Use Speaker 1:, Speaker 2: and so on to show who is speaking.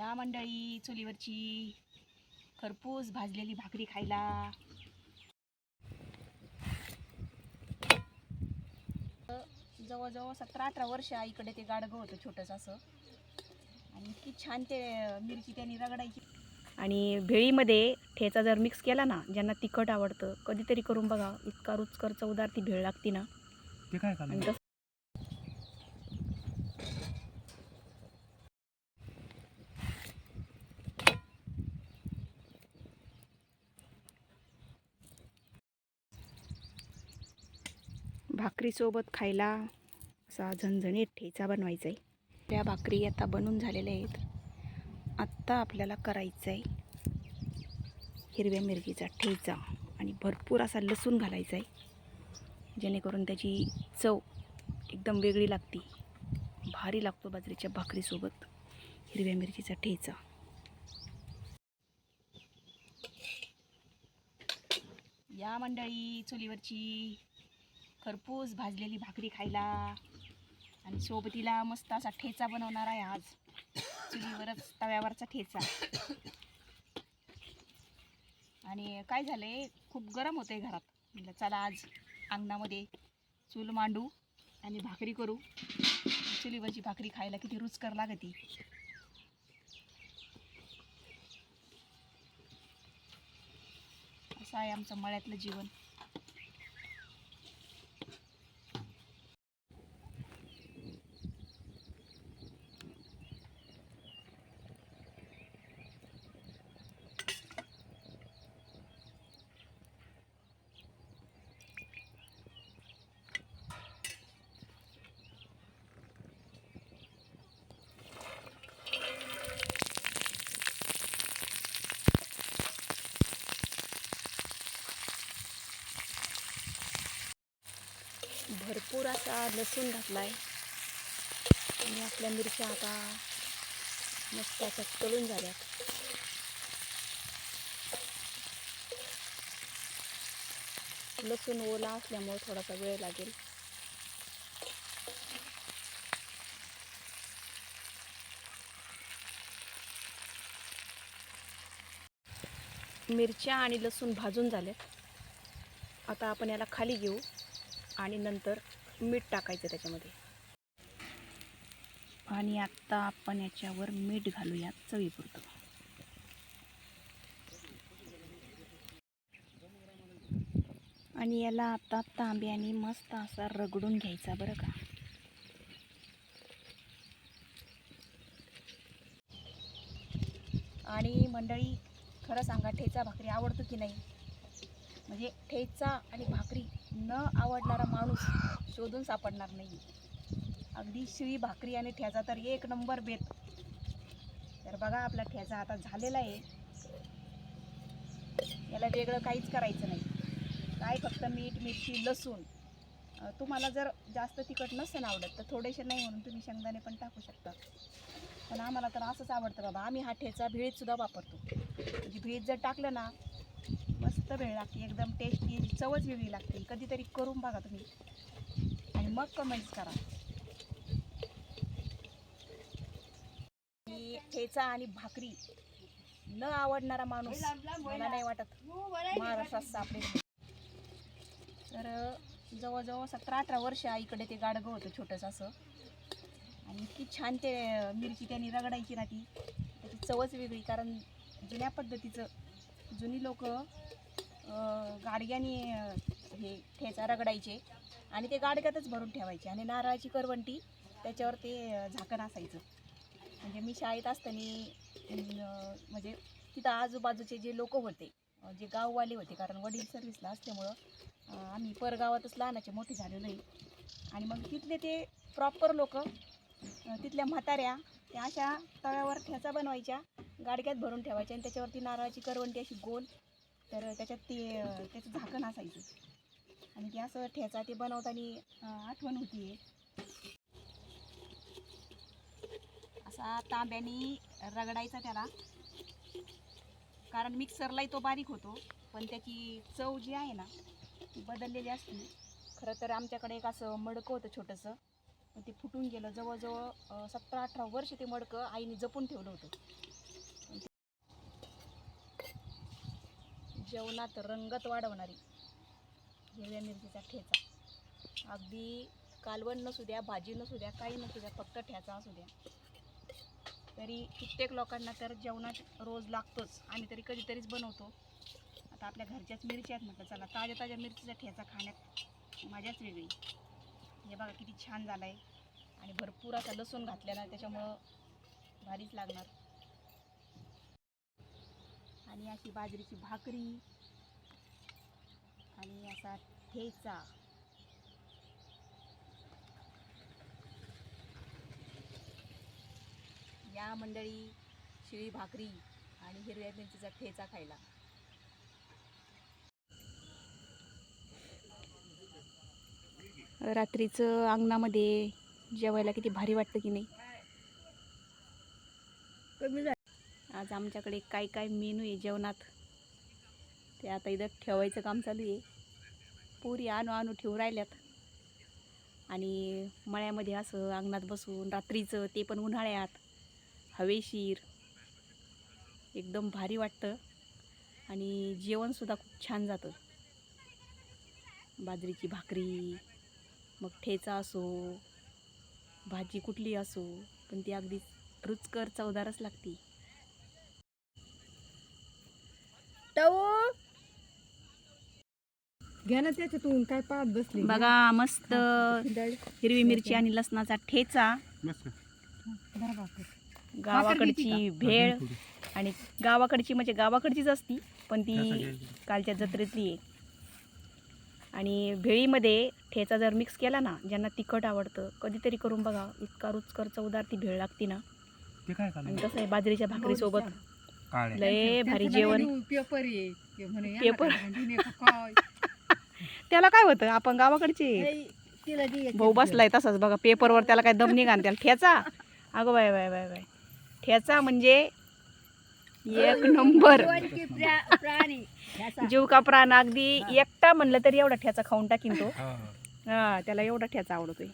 Speaker 1: या मंडळी चुलीवरची खरपूस भाजलेली भाकरी खायला. जवळजवळ सतरा अठरा वर्ष आईकडे ते गाडगं होतं छोटंसं असं. आणि इतकी छान ते मिरची त्यांनी रगडायची. आणि भेळीमध्ये ठेचा जर मिक्स केला ना ज्यांना तिखट आवडतं कधीतरी करून बघा इतका रुचकर चवदार ती भेळ लागते ना.
Speaker 2: ते काय
Speaker 1: आणि तसं भाकरीसोबत खायला असा झणझणीत ठेचा बनवायचा आहे त्या भाकरी आता बनून झालेल्या आहेत. आत्ता आपल्याला करायचं आहे हिरव्या मिरचीचा ठेचा आणि भरपूर असा लसूण घालायचा आहे जेणेकरून त्याची चव एकदम वेगळी लागते. भारी लागतो बाजरीच्या भाकरीसोबत हिरव्या मिरचीचा ठेचा. या मंडळी चुलीवरची खरपूस भाजलेली भाकरी खायला. आणि सोबतीला मस्त असा ठेचा बनवणार आहे आज. चुलीवरच तव्यावरचा ठेचा. आणि काय झालंय खूप गरम होतंय घरात. म्हटलं चला आज अंगणामध्ये चूल मांडू आणि भाकरी करू. चुलीवरची भाकरी खायला किती रुचकर लागती. असं आहे आमचं मळ्यातलं जीवन. भरपूर असा लसूण घातला आहे आणि आपल्या मिरच्या आता मस्त अशा तळून झाल्यात. लसूण ओला असल्यामुळे थोडासा वेळ लागेल. मिरच्या आणि लसूण भाजून झाल्यात आता आपण याला खाली घेऊ. आणि नंतर मीठ टाकायचं त्याच्यामध्ये. आणि आत्ता आपण याच्यावर मीठ घालूया चवीपुरतं. आणि याला आता तांब्याने मस्त असा रगडून घ्यायचा बरं का. आणि मंडळी खरं सांगा ठेचा भाकरी आवडतो की नाही? म्हणजे ठेचा आणि भाकरी न आवडणारा माणूस शोधून सापडणार नाही. अगदी शिळी भाकरी आणि ठेचा तर एक नंबर बेत. तर बघा आपला ठेचा आता झालेला आहे. याला वेगळं काहीच करायचं नाही. काय फक्त मीठ मिरची लसूण. तुम्हाला जर जास्त तिखट नसेल आवडत तर थोडेसे नाही म्हणून तुम्ही शेंगदाणे पण टाकू शकता. पण आम्हाला तर असंच आवडतं बाबा. आम्ही हा ठेचा भेळीतसुद्धा वापरतो. म्हणजे भेळीत जर टाकलं ना मस्त भेळ लागते एकदम टेस्टी याची चवच वेगळी लागते. कधीतरी करून बघा तुम्ही. आणि मग कमेंट्स करा. आणि ठेचा आणि भाकरी न आवडणारा माणूस मला नाही वाटत. महाराष्ट्रात सापडेल. तर जवळजवळ सतरा अठरा वर्ष आईकडे ते गाडगं होतं छोटंसं असं. आणि इतकी छान ते मिरची त्यांनी रगडायची ना ती. त्याची चवच वेगळी कारण जुन्या पद्धतीचं जुनी लोक गाडग्याने हे ठेचा रगडायचे आणि ते गाडग्यातच भरून ठेवायचे आणि नारळाची करवंटी त्याच्यावर ते झाकण असायचं. म्हणजे मी शाळेत असताना म्हणजे तिथं आजूबाजूचे जे लोक होते जे गाववाले होते कारण वडील सर्व्हिसला असल्यामुळं आम्ही परगावातच लहानाचे मोठे झाले नाही आणि मग तिथले ते प्रॉपर लोक तिथल्या म्हाताऱ्या त्या अशा तव्यावर ठेचा बनवायच्या गाडग्यात भरून ठेवायच्या आणि त्याच्यावरती नारळाची करवंटी अशी गोल तर त्याच्यात ते त्याचं झाकण असायचं. आणि ते असं ठेचा ते बनवताना आठवण होती असा तांब्याने रगडायचा त्याला. कारण मिक्सरलाही तो बारीक होतो पण त्याची चव जी आहे ना ती बदललेली असते. खरं तर आमच्याकडे एक असं मडकं होतं छोटंसं. पण ते फुटून गेलं. जवळजवळ सतरा अठरा वर्ष ते मडकं आईने जपून ठेवलं होतं पण ते- जेवणात रंगत वाढवणारी हिरव्या मिरचीचा ठेचा. अगदी कालवण नसू द्या भाजी नसू द्या काही नसू द्या फक्त ठ्याचा असू द्या. तरी कित्येक लोकांना तर जेवणात रोज लागतोच. आम्ही तरी कधीतरीच बनवतो. आता आपल्या घरच्याच मिरच्या आहेत म्हटलं चला ताज्या ताज्या मिरचीचा ठेचा खाण्यात मजाच वेगळी. हे बघा किती छान झाला आहे आणि भरपूर असा लसूण घातलेला आहे त्याच्यामुळं भारीच लागणार. आणि अशी बाजरीची भाकरी. आणि असा ठेचा. या मंडळी शिळी भाकरी आणि हिरव्या मिरचीचा ठेचा खायला. रात्रीचं अंगणामध्ये जेवायला किती भारी वाटतं की नाही? कमी आज आमच्याकडे काय काय मेनू आहे जेवणात? ते आता इथं ठेवायचं काम चालू आहे. पुरी आणू आणू ठेवू राहिल्यात. आणि मळ्यामध्ये असं अंगणात बसून रात्रीचं ते पण उन्हाळ्यात. हवेशीर. एकदम भारी वाटतं. आणि जेवणसुद्धा खूप छान जातं. बाजरीची भाकरी मग ठेचा असो भाजी कुठली असो पण ती अगदी रुचकर चवदारच लागती.
Speaker 2: घ्या ना त्याच्यातून काय पाहत बसली.
Speaker 1: बघा मस्त. हिरवी मिरची आणि लसणाचा ठेचा. गावाकडची भेळ. आणि गावाकडची म्हणजे गावाकडचीच असती पण ती कालच्या जत्रेतली आहे. आणि भेळीमध्ये ठेचा जर मिक्स केला ना ज्यांना तिखट आवडतं कधीतरी करून बघा इतका रुचकर चवदार ती भेळ लागते ना.
Speaker 3: ते काय
Speaker 1: आणि कसं आहे बाजरीच्या भाकरीसोबत.
Speaker 3: काळे.
Speaker 1: लय भारी जेवण.
Speaker 2: Paper
Speaker 1: paper.
Speaker 2: म्हणजे
Speaker 1: त्याला काय होतं? आपण गावाकडचे. भाऊ बसलाय तसाच बघा पेपरवर त्याला काय दम निघान त्याला ठेचा. अगं बाय बाय बाय बाय ठेचा म्हणजे एक नंबर. जीव का प्राण अगदी एकटा म्हणलं तरी एवढा ठेचा खाऊन टाकीन तो.
Speaker 3: हा.
Speaker 1: हा त्याला एवढा ठेचा आवडतोय.